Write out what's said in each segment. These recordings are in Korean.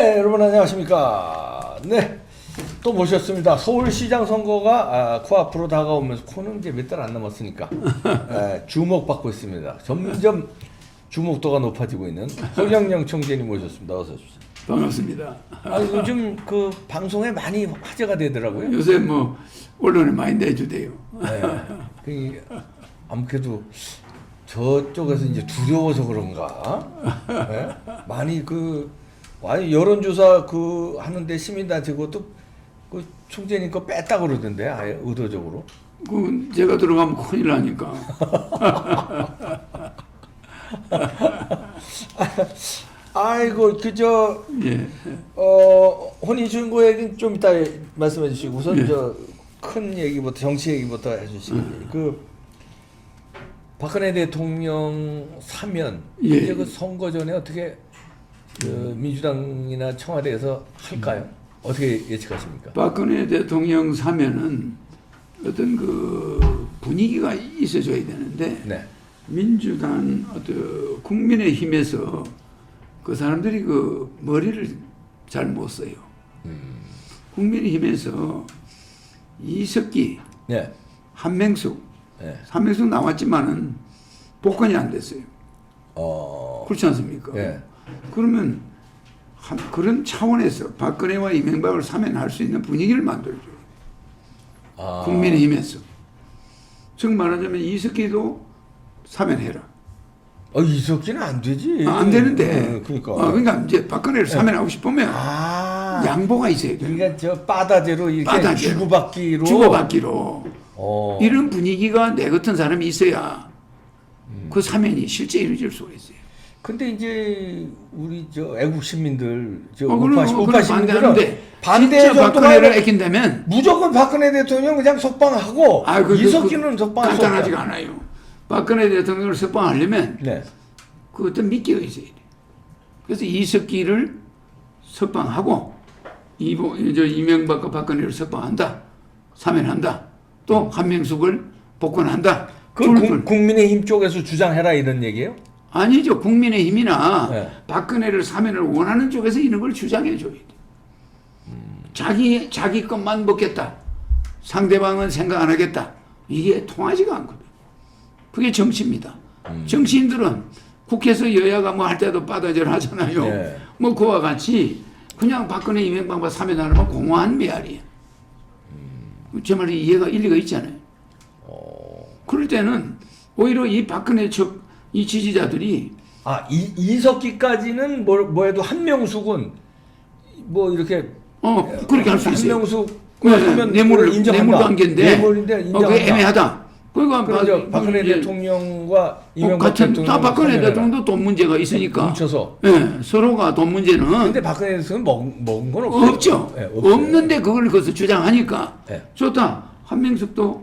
네, 여러분 안녕하십니까. 네, 또 모셨습니다. 서울시장 선거가 아, 코앞으로 다가오면서 코는 이제 몇 달 안 남았으니까 에, 주목받고 있습니다. 점점 주목도가 높아지고 있는 허경영 청재님 모셨습니다. 어서 오십시오. 반갑습니다. 아, 요즘 그 방송에 많이 화제가 되더라고요. 요새 뭐 언론에 많이 내주대요. 네, 그 아무래도 저쪽에서 이제 두려워서 그런가 네? 많이 그 많이 여론조사 그 하는데 시민단체 그것도 그 총재님 거 뺐다 그러던데 아예 의도적으로 그 제가 들어가면 큰일 나니까. 아이고 그저 예. 어 혼인 신고 얘기는 좀 이따 말씀해 주시고 우선 예. 저큰 얘기부터 정치 얘기부터 해주시겠네요. 그 박근혜 대통령 사면 예. 이제 그 선거 전에 어떻게 그 민주당이나 청와대에서 할까요? 어떻게 예측하십니까? 박근혜 대통령 사면은 어떤 그 분위기가 있어줘야 되는데 네. 민주당 어떤 국민의 힘에서 그 사람들이 그 머리를 잘 못 써요. 국민의 힘에서 이석기, 네. 한명숙, 네. 한명숙 나왔지만은 복권이 안 됐어요. 어. 그렇지 않습니까? 예. 그러면 한, 그런 차원에서 박근혜와 이명박을 사면할 수 있는 분위기를 만들어줘요. 아. 국민의힘에서. 즉 말하자면 이석기도 사면해라. 어 이석기는 안 되지. 아, 안 되는데. 어, 그러니까. 어, 그러니까 이제 박근혜를 사면하고 싶으면 아. 양보가 있어야 돼요. 그러니까 저 빠다제로 이렇게 빠다제로. 주고받기로. 주고받기로. 어. 이런 분위기가 내 같은 사람이 있어야 그 사면이 실제 이루어질 수가 있어요. 근데 이제 우리 저 애국 시민들 저 어, 우파, 그럼 우파 시민들은 반대하는데 반대 진짜 정도가 박근혜를 애낀다면 무조건 박근혜 대통령 그냥 석방하고 아, 그, 그, 이석기는 그, 석방할 수 간단하지가 없다. 않아요. 박근혜 대통령을 석방하려면 네. 그 어떤 미끼가 있어야 돼. 그래서 이석기를 석방하고 이보 저 이명박과 박근혜를 석방한다. 사면한다. 또 한명숙을 복권한다. 그 둘, 국- 둘. 국민의힘 쪽에서 주장해라 이런 얘기예요? 아니죠. 국민의힘이나 네. 박근혜를 사면을 원하는 쪽에서 이런 걸 주장해 줘야 돼. 자기 자기 것만 먹겠다. 상대방은 생각 안 하겠다. 이게 통하지가 않거든. 그게 정치입니다. 음. 정치인들은 국회에서 여야가 뭐 할 때도 빠다질 하잖아요. 네. 뭐 그와 같이 그냥 박근혜 이명박과 사면하는 건 공허한 메아리야. 음. 제 말이 이해가 일리가 있잖아요. 어. 그럴 때는 오히려 이 박근혜 측 이 지지자들이 아 이, 이석기까지는 뭐, 뭐 해도 한명숙은 뭐 이렇게 어 그렇게 할 수 있어요. 한명숙 네, 하면 뇌물. 뇌물 관계인데 뇌물인데 어, 인정한다. 그게 애매하다. 그러니까 박- 박근혜 이제 대통령과 어, 이명박 같은 대통령 다 박근혜 대통령도 돈 문제가 있으니까 뭉쳐서 예, 서로가 돈 문제는 근데 박근혜 대통령 먹, 먹은 건 없어요. 없죠. 네. 없는데 그걸 거기서 주장하니까 네. 좋다. 한명숙도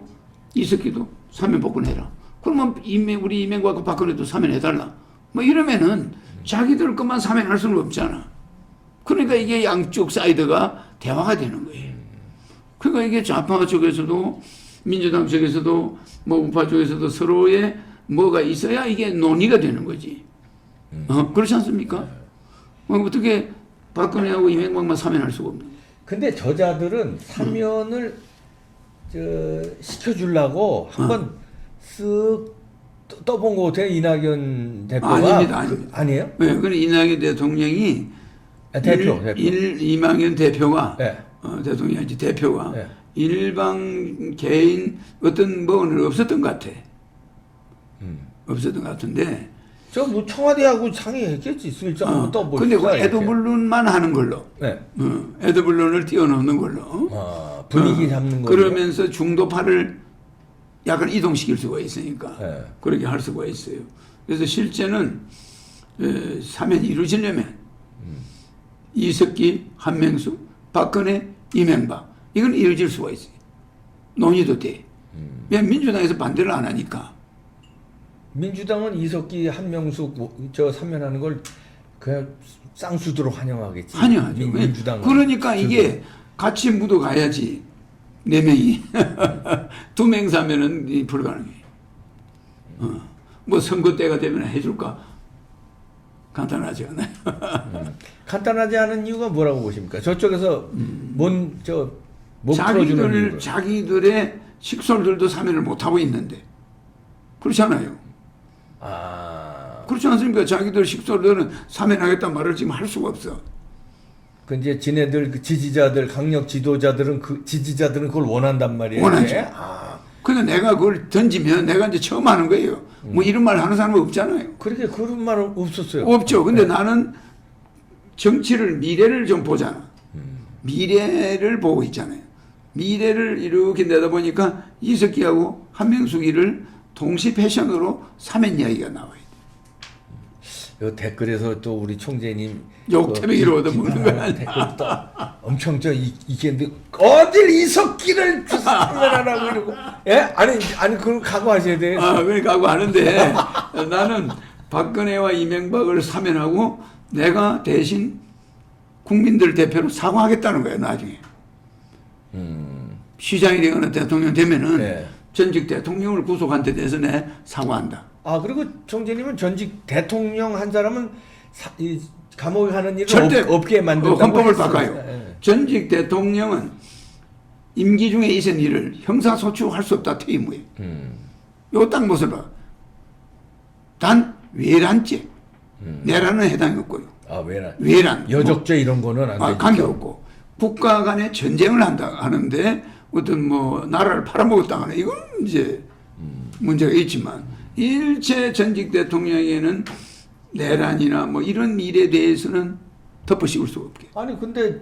이석기도 사면 복권해라. 그러면 이명 우리 이명박과 박근혜도 사면해달라. 뭐 이러면은 자기들 것만 사면할 수는 없잖아. 그러니까 이게 양쪽 사이드가 대화가 되는 거예요. 그러니까 이게 좌파 쪽에서도 민주당 쪽에서도 뭐 우파 쪽에서도 서로의 뭐가 있어야 이게 논의가 되는 거지. 어, 그렇지 않습니까? 어, 어떻게 박근혜하고 이명박만 사면할 수가 없는. 근데 저자들은 사면을 저 시켜주려고 한번 쓱 떠- 떠본 것 같아요 이낙연 대표가 아닙니다, 아닙니다. 그, 아니에요? 왜? 그래 이낙연 대통령이 아, 대표 일, 대표 일 이망현 대표가 네. 어, 대통령이 아니지 대표가 네. 일방 개인 어떤 뭐는 없었던 것 같아. 음. 없었던 것 같은데. 저뭐 청와대하고 상의했겠지 슬쩍 어, 떠보고 근데 그 에드블룬만 하는 걸로. 네. 어, 에드블룬을 띄워넣는 걸로. 아, 분위기 어, 잡는 거 그러면서 중도파를 약간 이동시킬 수가 있으니까 네. 그렇게 할 수가 있어요. 그래서 실제는 에, 사면이 이루어지려면 이석기, 한명수, 박근혜, 이명박 이건 이루어질 수가 있어요. 논의도 돼. 왜 민주당에서 반대를 안 하니까. 민주당은 이석기 한명숙 뭐, 저 사면하는 걸 그냥 쌍수도로 환영하겠지 환영하죠. 민, 민주당은 그러니까 이게 같이 묻어가야지. 네 명이. 두 명 사면은 이 불가능해. 어. 뭐 선거 때가 되면 해줄까? 간단하지 않아요. 간단하지 않은 이유가 뭐라고 보십니까? 저쪽에서 뭔저못 풀어주는 자기들 자기들의 식솔들도 사면을 못 하고 있는데 그렇잖아요. 아, 그렇지 않습니까? 자기들 식솔들은 사면하겠다 말을 지금 할 수가 없어. 그 이제 지네들 그 지지자들 강력 지도자들은 그 지지자들은 그걸 원한단 말이에요. 원하죠. 이제? 아, 근데 내가 그걸 던지면 내가 이제 처음 하는 거예요. 뭐 이런 말 하는 사람은 없잖아요. 그렇게 그런 말은 없었어요. 없죠. 근데 나는 정치를 미래를 좀 보잖아. 미래를 보고 있잖아요. 미래를 이렇게 내다 보니까 이석기하고 한명숙이를 동시 패션으로 사면 이야기가 나와요. 요 댓글에서 또 우리 총재님 욕태배기로 그 얻어먹는 기- 거야. 아, 댓글 또 엄청 저 이- 이게는데 어딜 이석기를 사면하라고 이러고 예 아니 아니 그걸 각오하셔야 돼. 아, 그러니까 하고 하는데 나는 박근혜와 이명박을 사면하고 내가 대신 국민들 대표로 사과하겠다는 거예요, 나중에. 시장이 되거나 대통령 되면은 네. 전직 대통령을 구속한 데 대해서 내 사과한다. 아 그리고 총재님은 전직 대통령 한 사람은 사, 이, 감옥에 가는 일을 절대 없, 없게 만든다고 어, 헌법을. 바꿔요. 예. 전직 대통령은 임기 중에 있은 일을 형사 소추할 수 없다 퇴임 후에. 음, 요딱 못을 봐. 단 외란죄. 음. 내란은 해당이 없고요. 아 왜나 외란. 여적죄 이런 거는 안 아, 되죠. 관계 없고 국가 간에 전쟁을 한다 하는데 어떤 뭐 나라를 팔아먹었다 하는 이건 이제 문제가 있지만 일체 전직 대통령에게는 내란이나 뭐 이런 일에 대해서는 덮어 씌울 수가 없게. 아니 근데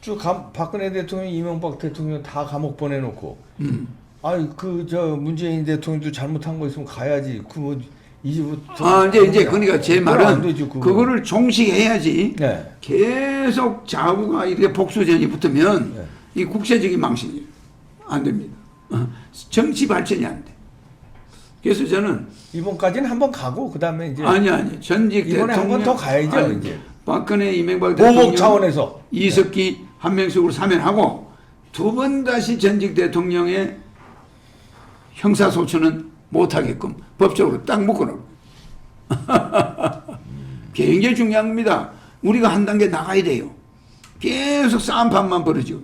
저 감, 박근혜 대통령, 이명박 대통령 다 감옥 보내놓고 음. 아니 그 저 문재인 대통령도 잘못한 거 있으면 가야지 그뭐 이제부터 아 이제 이제 그러니까 제 말은 되죠, 그거. 그거를 종식해야지 네. 계속 좌우가 이렇게 복수전이 붙으면 네. 이 국제적인 망신이 안 됩니다. 어, 정치 발전이 안 돼. 그래서 저는 이번까지는 한 번 가고 그 다음에 이제 아니 아니 전직 이번에 대통령 한번더 가야죠, 아니, 이제. 박근혜 이명박 보복 대통령 차원에서 이석기 한명숙으로 사면하고 두 번 다시 전직 대통령의 형사 소추는 못하게끔 법적으로 딱 묶어놓고 굉장히 중요한 겁니다. 우리가 한 단계 나가야 돼요. 계속 싸움판만 벌어지고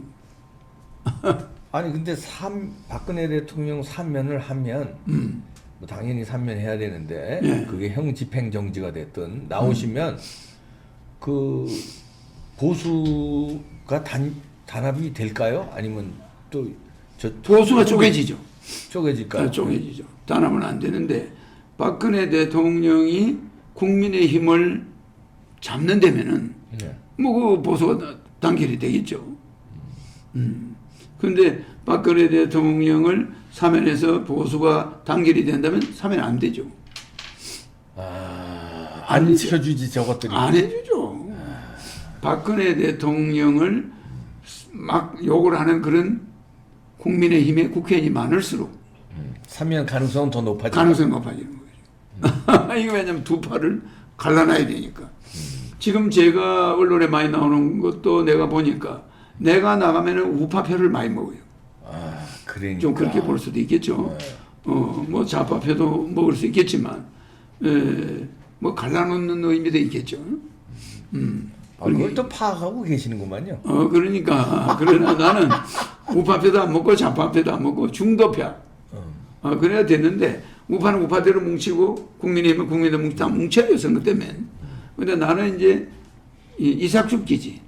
아니 근데 삼 박근혜 대통령 사면을 하면 뭐 당연히 사면해야 되는데 음. 예. 그게 형 집행 정지가 됐든 나오시면 그 보수가 단 단합이 될까요? 아니면 또 저 보수가 쪼개지죠. 쪼개질까요? 아, 쪼개지죠. 단합은 안 되는데 박근혜 대통령이 국민의 힘을 잡는 데면은 네. 뭐그 보수가 단결이 되겠죠. 음. 근데 박근혜 대통령을 사면해서 보수가 단결이 된다면 사면 안 되죠. 아, 안 지켜주지 저것들이. 안 해주죠. 박근혜 대통령을 막 욕을 하는 그런 국민의힘의 국회의원이 많을수록 사면 가능성은 더 높아지죠. 가능성이 높아지는 거죠. 이거 왜냐면 두 팔을 갈라놔야 되니까. 지금 제가 언론에 많이 나오는 것도 내가 보니까 내가 나가면은 우파표를 많이 먹어요. 아, 그러니까. 좀 그렇게 볼 수도 있겠죠. 어, 뭐 좌파표도 먹을 수 있겠지만, 에, 뭐 갈라놓는 의미도 있겠죠. 음. 아, 그걸 또 파악하고 계시는구만요. 어, 그러니까. 그러나 나는 우파표도 안 먹고 좌파표도 안 먹고 중도표. 어, 그래야 되는데, 우파는 우파대로 뭉치고, 국민의힘은 뭉치, 다 뭉쳐요, 선거 때면. 근데 나는 이제, 이, 이삭죽기지.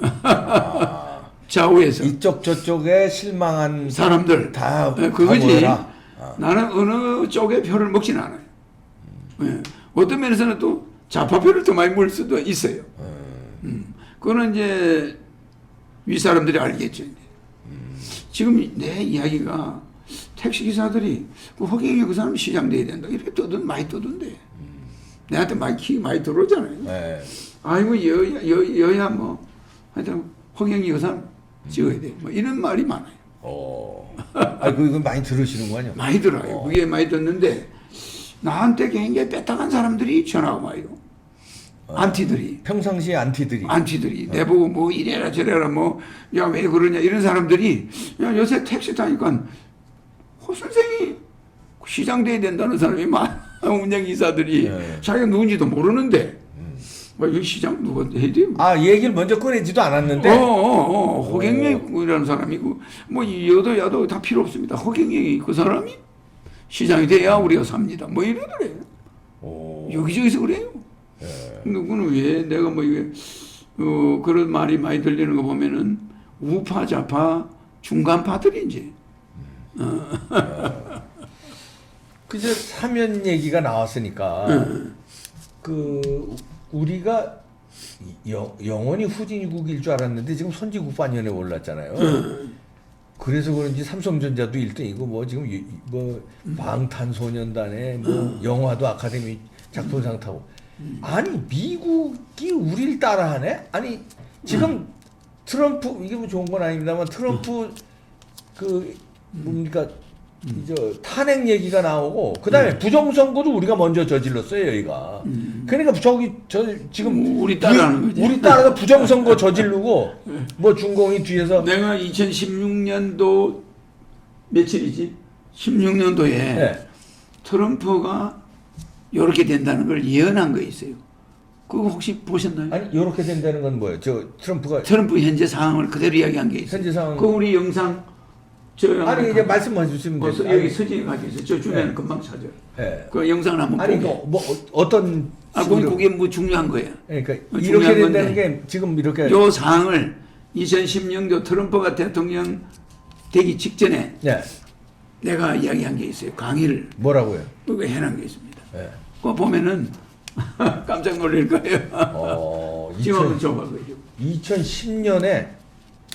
좌우에서. 이쪽 저쪽에 실망한 사람들. 다 예, 그거지. 각오해라. 나는 어느 쪽의 표를 먹지는 않아요. 예. 어떤 면에서는 또 좌파표를 더 많이 먹을 수도 있어요. 음. 그거는 이제 윗사람들이 알겠죠. 이제. 지금 내 이야기가 택시 기사들이 그 허경이 그 사람 시장 돼야 된다. 이렇게 떠든, 많이 떠든데. 내한테 많이 키 많이 들어오잖아요. 네. 아이고, 여야, 여, 여야 뭐, 하여튼 그 사람 찍어야 돼. 뭐 이런 말이 많아요. 어. 아, 그 이건 많이 들으시는군요. 많이 들어요. 그게 많이 듣는데 나한테 굉장히 빼딱한 사람들이 전화가 와요. 안티들이. 평상시에 안티들이. 안티들이 내보고 뭐 이래라 저래라 뭐 야 왜 그러냐 이런 사람들이 야 요새 택시 타니까 호 선생이 시장 돼야 된다는 사람이 많아 운전기사들이 네. 자기가 누군지도 모르는데 뭐, 이 시장 누가 해야 돼요? 아 얘기를 먼저 꺼내지도 않았는데 어, 어, 어, 허경영이라는 사람이고 뭐 여도 야도 다 필요 없습니다. 허경영이 그 사람이 시장이 돼야 우리가 삽니다. 뭐 이러더래. 오. 여기저기서 그래요. 근데 그는 왜 내가 뭐 이게 어, 그런 말이 많이 들리는 거 보면은 우파 좌파 중간파들이 이제 그저 사면 얘기가 나왔으니까 그 우리가 영, 영원히 후진국일 줄 알았는데 지금 선지국반연에 올랐잖아요. 그래서 그런지 삼성전자도 1등이고 뭐 지금 이- 뭐 방탄소년단에 뭐 영화도 아카데미 작품상 타고. 아니 미국이 우리를 따라하네? 아니 지금 트럼프 이게 뭐 좋은 건 아닙니다만 트럼프 그 뭡니까 저 탄핵 얘기가 나오고 그다음에 부정선거도 우리가 먼저 저질렀어요 여기가 그러니까 저기 저 지금 우리 따라하는 거지. 우리 따라가 부정선거 저지르고 뭐 중공이 뒤에서 내가 2016년도 며칠이지? 16년도에 네. 트럼프가 이렇게 된다는 걸 예언한 거 있어요. 그거 혹시 보셨나요? 아니 이렇게 된다는 건 뭐예요? 저 트럼프가 트럼프 현재 상황을 그대로 이야기한 게 있어요. 현재 상황 그 우리 영상 저 아니 이제 말씀해 주시면 돼요. 여기 서진이 가지고 있어요. 저 주변에 네. 금방 찾아요. 예. 그 영상을 한번 아니. 그뭐 어- 어떤 아, 식으로- 그게 뭐 중요한 거예요. 그러니까 어, 이렇게 된다는 건데. 게 지금 이렇게 요 사항을 2016년 트럼프가 대통령 되기 직전에 네. 내가 이야기한 게 있어요. 강의를 뭐라고요? 그거 해놓은 게 있습니다. 예. 그거 보면은 깜짝 놀랄 거예요. 어, 지금 한번 2000, 줘봐 그죠. 2010년에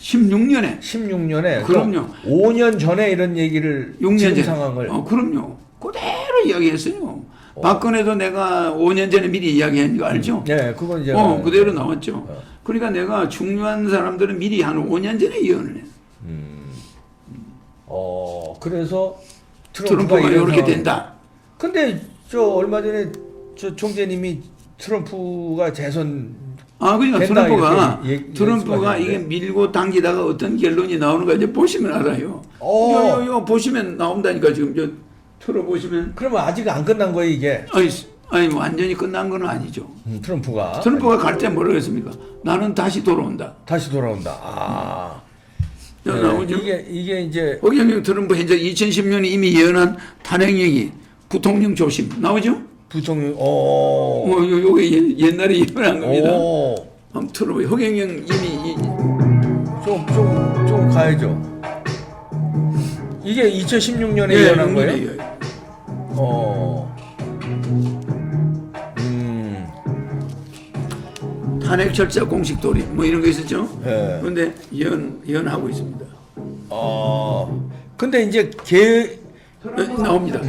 16년에 16년에 그럼요. 5년 전에 이런 얘기를 6년 지금 전에 상황을 어, 그럼요. 그대로 이야기했어요. 박근혜도 내가 5년 전에 미리 이야기한 거 알죠? 네, 그건 이제 어, 그대로 나왔죠. 어. 그러니까 내가 중요한 사람들은 미리 한 5년 전에 예언을 해. 어, 그래서 트럼프가, 트럼프가 이렇게 된다. 근데 저 얼마 전에 저 총재님이 트럼프가 재선 아, 그러니까 트럼프가 이렇게 얘기- 트럼프가. 이게 밀고 당기다가 어떤 결론이 나오는 거 이제 보시면 알아요. 어. 요, 요, 요 보시면 나온다니까 지금 저 틀어 보시면 그러면 아직 안 끝난 거예요 이게 아니, 아니 완전히 끝난 건 아니죠. 음, 트럼프가 트럼프가 갈 때 뭐라고 했습니까? 나는 다시 돌아온다. 다시 돌아온다. 아, 저 네, 나오죠. 이게 이게 이제 허경영 트럼프 현재 2010년에 이미 예언한 탄핵 얘기 부통령 조심 나오죠? 부통령 어, 어, 요, 요게 예- 옛날에 예언한 겁니다. 오, 한번 틀어봐요. 허경영 이미 이- 좀좀 좀 가야죠. 이게 2016년에 예, 용문에 거예요? 예언. 어, 음, 탄핵 절차 공식 돌입 뭐 이런 거 있었죠? 예. 그런데 예언 예언하고 있습니다. 어, 근데 이제 개 어, 나옵니다.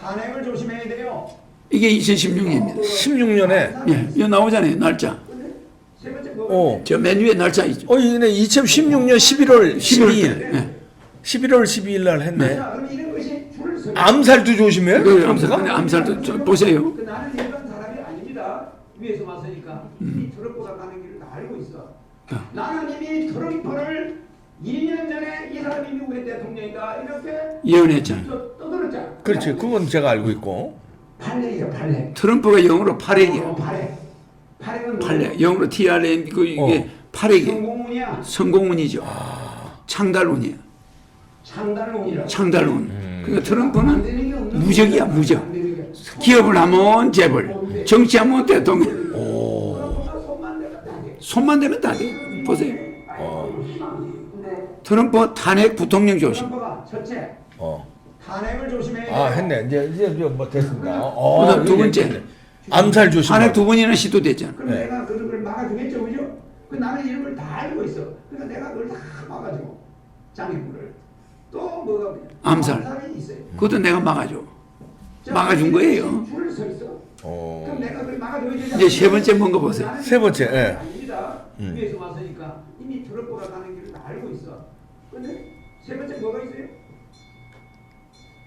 탄핵을 조심해야 돼요. 이게 2016년입니다. 16년에 예, 이거 나오잖아요. 날짜. 어, 저맨 위에 날짜 있죠. 어 이게 2016년 11월 11월 12일, 때. 예. 11월 12일 날 했네. 서. 암살도 조심해요. 그 암살? 근데 암살도 저 보세요. 그 나는 일반 사람이 아닙니다. 위에서 왔으니까 이미 트럼프가 가는 길을 다 알고 있어. 나는 이미 트럼프를 2년 전에 이 사람이 미국의 대통령이다 이렇게 예언했잖아요. 떠들었잖아. 그렇지, 그건 제가 알고 있고. 팔렉이야 팔렉. 트럼프가 영어로 어, 파렉이야. 팔렉. 팔렉은 팔렉. 영어로 TRM 그 이게 어. 파렉이야. 성공운이야. 성공운이죠. 아. 창달운이야. 창달운이라. 창달운. 음. 그러니까 안 트럼프는 무적이야. 무적. 기업을 하면 재벌, 정치하면 대통령. 손만 대면 다 돼. 손만 대면 다 돼. 보세요. 근데 트럼프 탄핵 부통령 조심. 첫째 어. 탄핵을 조심해야 아. 했네. 이제 이제 이제 뭐 됐습니다. 어, 그다음 두 이게 번째. 암살 조심. 탄핵 두 번이나 시도됐잖아. 그럼 네. 내가 그런 걸 막아주겠죠, 그죠? 그 나는 이런 걸 다 알고 있어. 그러니까 내가 그걸 다 막아주고 장애물을 또 뭐가 암살. 암살이 있어요. 그것도 내가 막아줘. 자, 막아준 거예요. 줄을 서 있어. 어. 그럼 내가 그걸 막아줘야 되잖아. 이제 세 번째 뭔가 보세요. 나는 세 번째, 예. 아닙니다. 음. 위에서 왔으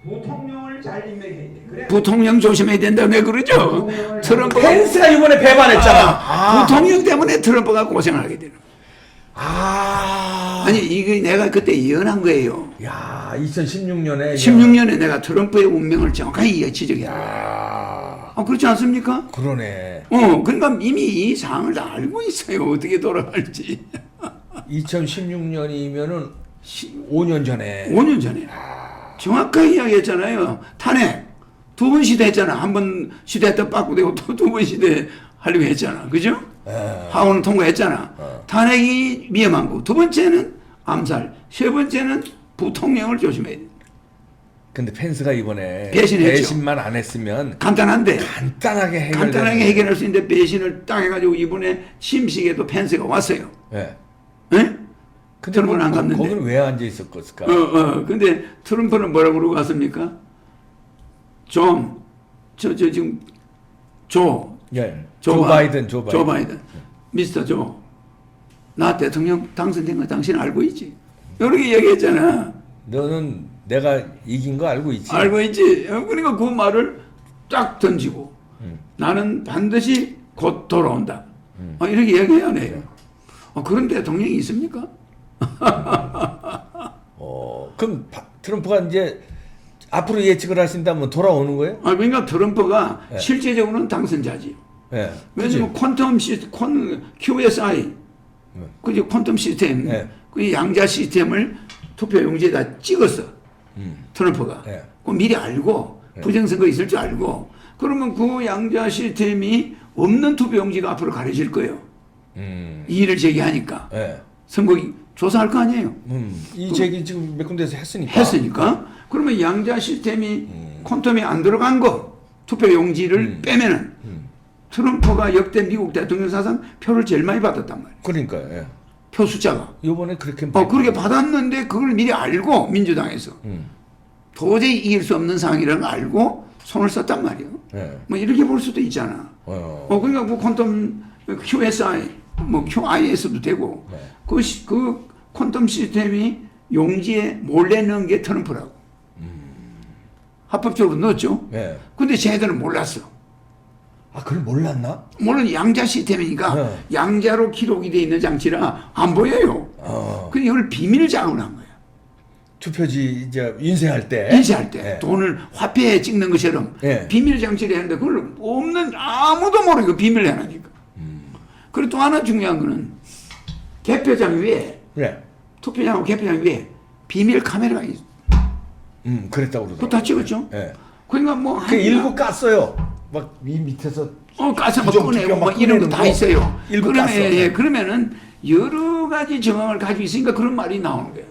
부통령을 잘 임명해야 돼. 그래. 부통령 조심해야 된다고 내가 그러죠. 트럼프가 펜스가 이번에 배반했잖아. 아. 부통령 때문에 트럼프가 고생을 하게 되는. 아. 아니 이게 내가 그때 예언한 거예요. 야, 2016년에 16년에 내가 트럼프의 운명을 정확하게 지적했다. 야. 아, 아, 그렇지 않습니까? 그러네. 어, 그러니까 이미 이 상황을 다 알고 있어요. 어떻게 돌아갈지. 2016년이면은 5년 전에 5년 전에. 정확하게 이야기했잖아요. 탄핵. 두 번 시도했잖아. 한 번 시도했다 빠꾸되고 또 두 번 시도 하려고 했잖아. 그죠? 예. 하원은 통과했잖아. 탄핵이 위험한 거. 두 번째는 암살. 세 번째는 부통령을 조심해야 돼. 근데 펜스가 이번에 배신했죠. 배신만 안 했으면 간단한데. 간단하게 해결 간단하게 해결할 수 있는데 배신을 딱 해가지고 이번에 심식에도 펜스가 왔어요. 예. 예? 근데 트럼프는 뭐, 안 갔는데. 거기는 왜 앉아 있었을까? 어, 어. 근데 트럼프는 뭐라고 그러고 갔습니까? 좀, 저, 저 지금, 조, 예. 조, 조 바- 바이든, 조 바이든. 조 바이든. 미스터 조. 나 대통령 당선된 거 당신 알고 있지? 이렇게 얘기했잖아. 너는 내가 이긴 거 알고 있지? 알고 있지? 어, 그러니까 그 말을 딱 던지고 음. 나는 반드시 곧 돌아온다. 음. 어, 이렇게 얘기해야 돼요. 어, 그런 대통령이 있습니까? 어, 그럼 바- 트럼프가 이제 앞으로 예측을 하신다면 돌아오는 거예요? 아, 그러니까 트럼프가 네. 실제적으로는 당선자지. 예. 왜냐면 퀀텀 시 콘, QSI, 네. 그죠 퀀텀 시스템, 네. 그 양자 시스템을 투표 용지에다 찍었어. 음. 트럼프가. 네. 그 미리 알고 네. 부정선거 있을 줄 알고 그러면 그 양자 시스템이 없는 투표 용지가 앞으로 가려질 거예요. 음. 이의를 제기하니까 예. 선거 조사할 거 아니에요. 음. 이 제기 지금 몇 군데서 했으니까. 했으니까 그러면 양자 시스템이 음. 퀀텀이 안 들어간 거 투표 용지를 음. 빼면은 음. 트럼프가 역대 미국 대통령 사상 표를 제일 많이 받았단 말이에요. 그러니까 예. 표 숫자가. 요번에 그렇게 어, 그렇게 받았는데 그걸 미리 알고 민주당에서 음. 도저히 이길 수 없는 상황이라는 걸 알고 손을 썼단 말이에요. 예. 뭐 이렇게 볼 수도 있잖아. 어. 어, 그러니까 그 퀀텀 QSI, 뭐 QIS도 되고 네. 그, 시, 그 퀀텀 시스템이 용지에 몰래 넣은 게 트럼프라고. 합법적으로 넣었죠. 예. 근데 쟤들은 몰랐어. 아, 그걸 몰랐나? 물론 양자 시스템이니까 네. 양자로 기록이 돼 있는 장치라 안 보여요. 어. 근데 이걸 비밀 작업을 한 거야. 투표지 이제 인쇄할 때. 인쇄할 때 예. 돈을 화폐에 찍는 것처럼 예. 비밀 장치를 했는데 그걸 없는 아무도 모르고 비밀 해놔니까. 음. 그리고 또 하나 중요한 거는 개표장 위에 예. 투표장하고 개표장 위에 비밀 카메라가 있어. 음, 그랬다고 그거 그러더라고요. 다 찍었죠. 예. 그러니까 뭐 그 한- 일부 깠어요. 막 이 밑에서 어 가서 막 꺼내고 막막 이런 거 다 꺼내는 거 있어요. 일부 그러면 깠어. 예, 예, 그러면은 여러 가지 정황을 가지고 있으니까 그런 말이 나오는 거예요.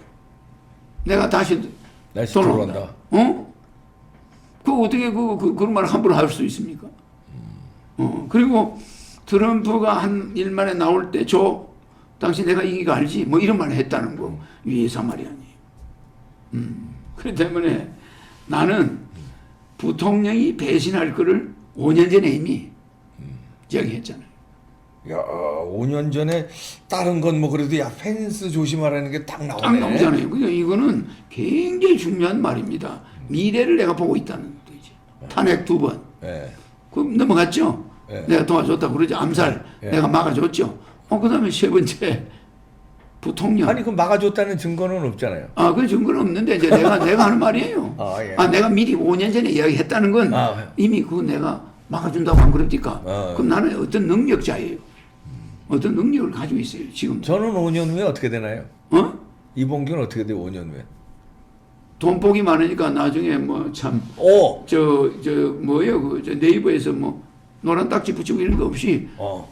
내가 다시 다시 돌아온다. 돌아온다. 어? 그 어떻게 그, 그 그런 말을 함부로 할 수 있습니까? 어 그리고 트럼프가 한 일만에 나올 때 저 당신 내가 이기가 알지 뭐 이런 말을 했다는 거 위에서 말이 아니에요. 음 그렇기 때문에 나는 부통령이 배신할 거를 5년 전에 이미 이야기했잖아요. 야, 5년 전에 다른 건 뭐 그래도 야 펜스 조심하라는 게 딱 나오네. 딱 나오잖아요. 그러니까 이거는 굉장히 중요한 말입니다. 미래를 내가 보고 있다는 뜻이지. 탄핵 두 번. 예. 그 넘어갔죠. 예. 내가 도와줬다 그러지 암살 예. 내가 막아줬죠. 어 그 다음에 세 번째 부통령. 아니 그 막아줬다는 증거는 없잖아요. 아, 그 증거는 없는데 이제 내가 내가 하는 말이에요. 아, 예. 내가 미리 5년 전에 이야기했다는 건 아, 이미 그거 내가 막아준다고 안 그럽니까? 아, 그럼 나는 어떤 능력자예요. 어떤 능력을 가지고 있어요. 지금 저는 5년 후에 어떻게 되나요? 어? 이봉규는 어떻게 돼요? 5년 후에? 돈복이 많으니까 나중에 뭐 참 오. 저 저 뭐예요 그 저 네이버에서 뭐 노란 딱지 붙이고 이런 거 없이 어.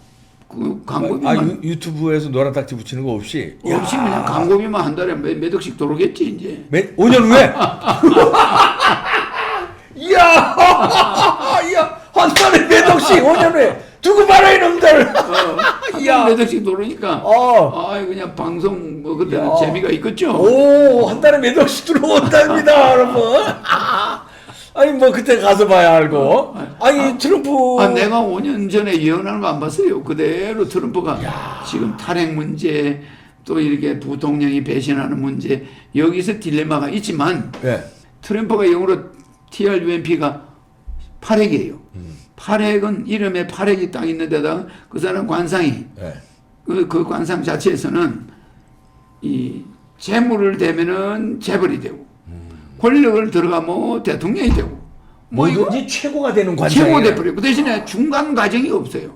그 아, 광고비만 유, 유튜브에서 노란 딱지 붙이는 거 없이. 없이 그냥 광고비만 한 달에 몇, 몇 억씩 들어오겠지 이제. 몇, 5년 후에? 이야! 이야! 한 달에 몇 억씩 5년 후에! 두고 봐라 이놈들! 야, 몇 억씩 들어오니까 어. 아 그냥 방송 뭐 그때는 야. 재미가 있겠죠. 오, 한 달에 몇 억씩 들어온답니다, 여러분. 아니, 뭐, 그때 가서 봐야 알고. 아니, 트럼프. 아, 내가 5년 전에 예언하는 거 안 봤어요. 그대로 트럼프가 지금 탈핵 문제 또 이렇게 부통령이 배신하는 문제 여기서 딜레마가 있지만 예. 트럼프가 영어로 TRUMP가 팔핵이에요. 팔핵은 이름에 팔핵이 딱 있는 데다가 그 사람 관상이 예. 그, 그 관상 자체에서는 이 재물을 대면은 재벌이 되고 권력을 들어가면 대통령이 되고 뭐 뭐든지 최고가 되는 관상. 최고 돼버려. 그 대신에 중간 과정이 없어요.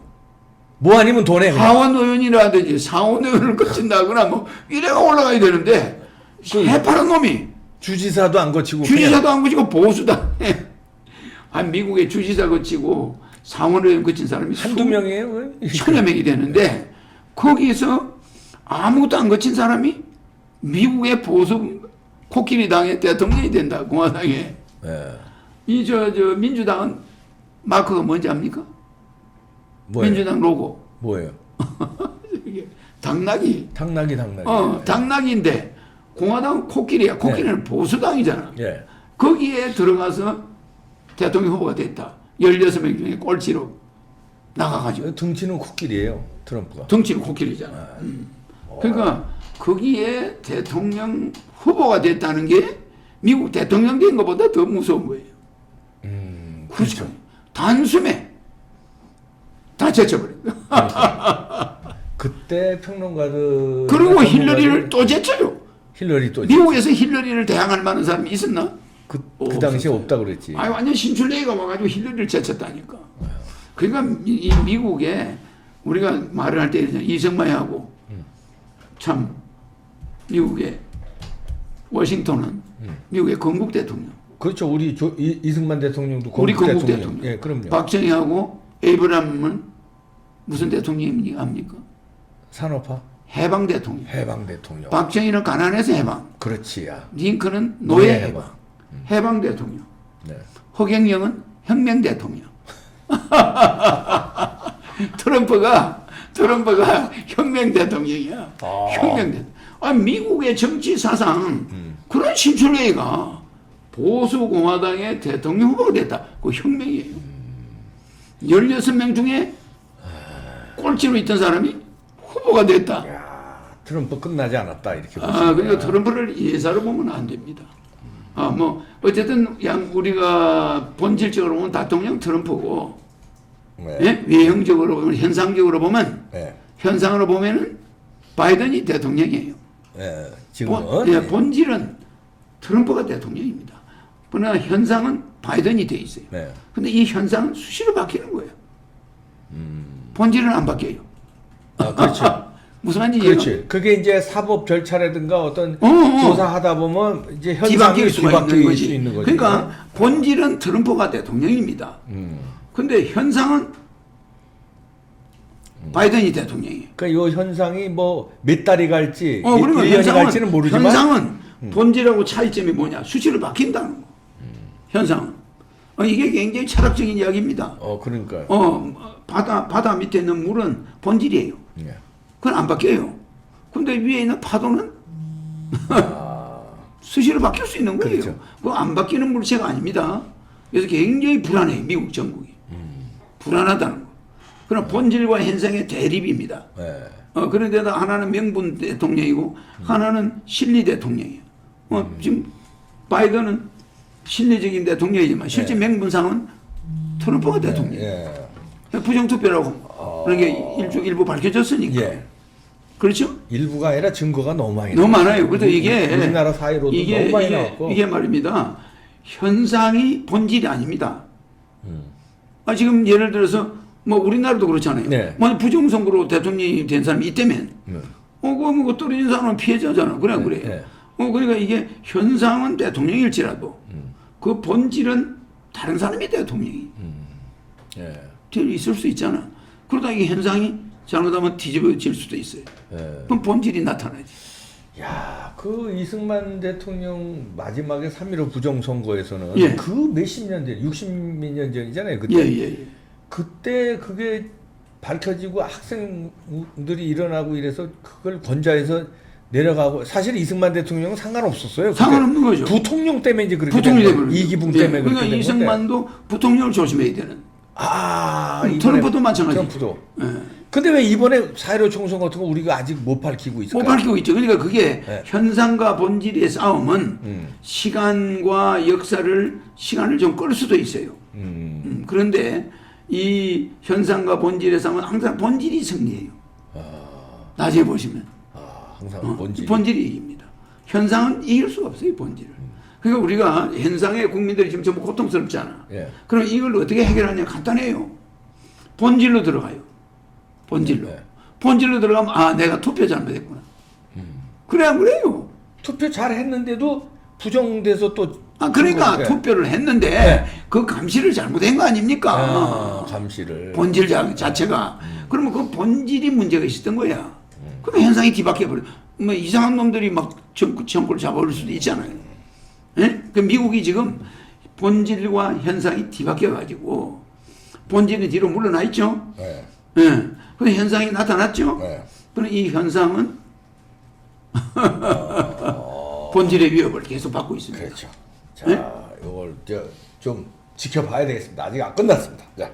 뭐 아니면 돈에 그냥. 하원 의원이라든지 상원 의원을 거친다거나 뭐 이래가 올라가야 되는데 그- 해파란 놈이 주지사도 안 거치고 주지사도 안 거치고 보수당. 아 미국의 주지사 거치고 상원 의원 거친 사람이 그냥 한두 수- 명이에요. 천여 명이 되는데 거기서 아무것도 안 거친 사람이 미국의 보수 코끼리 당의 대통령이 된다 공화당에 예. 이저 저 민주당은 마크가 뭔지 압니까? 뭐예요? 민주당 로고 뭐예요? 이게 당나귀 당나귀 당나귀. 어 당나귀인데 공화당 코끼리야 코끼리는 보수당이잖아 예. 거기에 들어가서 대통령 후보가 됐다 16명 중에 꼴찌로 나가가지고 등치는 코끼리예요. 트럼프가. 덩치는 코끼리잖아 음. 그러니까 거기에 대통령 후보가 됐다는 게 미국 대통령 된 것보다 더 무서운 거예요 음, 그렇죠. 단숨에 다 제쳐버린다. 그때 평론가들 그리고 힐러리를 또 제쳐요. 힐러리 또 미국에서 힐러리를 대항할 만한 사람이 있었나? 그, 어, 그 당시에 없었어요. 없다 그랬지. 아니 완전 신출레이가 와가지고 힐러리를 제쳤다니까. 그러니까 이, 이 미국에 우리가 말을 할 때 이러잖아. 이승만하고 참 미국의 워싱턴은 미국의 건국 대통령, 그렇죠. 우리 조, 이, 이승만 대통령도 우리 건국 건국 대통령. 예, 그럼요. 박정희하고 에이브람은 무슨 대통령입니까? 산업화 해방 대통령. 해방 대통령. 박정희는 가난해서 해방, 그렇지 야. 링컨은 노예 노예 해방, 해방 대통령, 네. 허경영은 혁명 대통령. 트럼프가 트럼프가 혁명 대통령이야. 아. 혁명 대통령. 아 미국의 정치 사상 그런 신출레이가 보수 공화당의 대통령 후보가 됐다. 그 혁명이에요. 16명 중에 꼴찌로 있던 사람이 후보가 됐다. 야, 트럼프 끝나지 않았다 이렇게. 아, 그러니까 트럼프를 예사로 보면 안 됩니다. 아, 뭐 어쨌든 양 우리가 본질적으로 보면 대통령 트럼프고 네. 예? 외형적으로 보면 현상적으로 보면 네. 현상으로 보면은 바이든이 대통령이에요. 예, 지금은 본, 예, 본질은 트럼프가 대통령입니다. 그러나 현상은 바이든이 돼 있어요. 네. 근데 이 현상은 수시로 바뀌는 거예요. 본질은 안 바뀌어요. 아, 그렇죠. 무슨 말인지 그렇지. 그게 이제 사법 절차라든가 어떤 어, 어. 조사하다 보면 이제 현상이 뒤바뀔 있는. 수 있는 거지. 그러니까 본질은 트럼프가 대통령입니다. 음. 근데 현상은 바이든이 대통령이에요. 그러니까 이 현상이 뭐 몇 달이 갈지, 어, 그러면 1년이 현상은, 갈지는 모르지만 음. 현상은 본질하고 차이점이 뭐냐? 수치로 바뀐다는 거. 현상은. 어, 이게 굉장히 철학적인 이야기입니다. 어, 그러니까요. 어, 바다, 바다 밑에 있는 물은 본질이에요. 예. 그건 안 바뀌어요. 근데 위에 있는 파도는 아, 수시로 바뀔 수 있는 거예요. 그렇죠. 그거 안 바뀌는 물체가 아닙니다. 그래서 굉장히 불안해요, 미국 정국이. 불안하다는 거. 그럼 본질과 현상의 대립입니다. 예. 어, 그런데다 하나는 명분 대통령이고 하나는 실리 대통령이에요. 어, 지금 바이든은 실리적인 대통령이지만 실제 명분상은 트럼프가 대통령이에요. 예. 부정투표라고 그런 게 일부, 일부 밝혀졌으니까. 예. 그렇죠? 일부가 아니라 증거가 너무 많이 너무 나왔어요. 많아요. 그래서 이게 우리나라 사회로도 이게 너무 많이 이게, 나왔고. 이게 말입니다. 현상이 본질이 아닙니다. 음. 아, 지금 예를 들어서 뭐 우리나라도 그렇잖아요. 네. 뭐 부정선거로 대통령이 된 사람이 있다면 네. 어, 그거 뭐 떨어진 사람은 피해자잖아. 그래, 네, 그래요. 네. 어, 그러니까 이게 현상은 대통령일지라도 음. 그 본질은 다른 사람이 대통령이 예. 될 있을 수 있잖아. 그러다 이게 현상이 잘못하면 뒤집어질 수도 있어요. 예. 그럼 본질이 나타나지. 야, 그 이승만 대통령 마지막에 3.15 부정선거에서는 예. 그 몇십 년 전, 60몇 년 전이잖아요. 그때. 예, 예, 예. 그때 그게 밝혀지고 학생들이 일어나고 이래서 그걸 건자해서 내려가고 사실 이승만 대통령은 상관없었어요. 상관없는 거죠. 부통령 때문에 이제 그렇게 부통령이. 되버린 이기붕. 때문에 예, 그러니까. 이승만도 부통령을 조심해야 되는. 아, 트럼프도 마찬가지. 트럼프도. 예. 근데 왜 이번에 4.15 총선 같은 거 우리가 아직 못 밝히고 있을까요? 못 밝히고 있죠. 그러니까 그게 네. 현상과 본질의 싸움은 음. 시간과 역사를 시간을 좀 끌 수도 있어요. 음. 음, 그런데 이 현상과 본질의 싸움은 항상 본질이 승리해요. 나중에 보시면 아, 항상 어, 뭔지. 본질이 이깁니다. 현상은 이길 수가 없어요. 본질을. 그러니까 우리가 현상에 국민들이 지금 전부 고통스럽잖아. 예. 그럼 이걸 어떻게 해결하냐 간단해요. 본질로 들어가요. 본질로. 네. 본질로 들어가면 아 내가 투표 잘못했구나. 그래 안 그래요? 투표 잘 했는데도 부정돼서 또 아 그러니까. 투표를 했는데 네. 그 감시를 잘못한 거 아닙니까? 아, 감시를 본질 자, 자체가 그러면 그 본질이 문제가 있었던 거야. 그럼 현상이 뒤바뀌어 버려. 뭐 이상한 놈들이 막 정권 정권을 잡아올 수도 있잖아요. 예? 그 미국이 지금 본질과 현상이 뒤바뀌어 가지고 본질이 뒤로 물러나 있죠. 네. 예. 그 현상이 나타났죠. 네. 그럼 이 현상은 본질의 위협을 계속 받고 있습니다. 그렇죠. 자, 네? 이걸 저좀 지켜봐야 되겠습니다. 아직 안 끝났습니다. 자.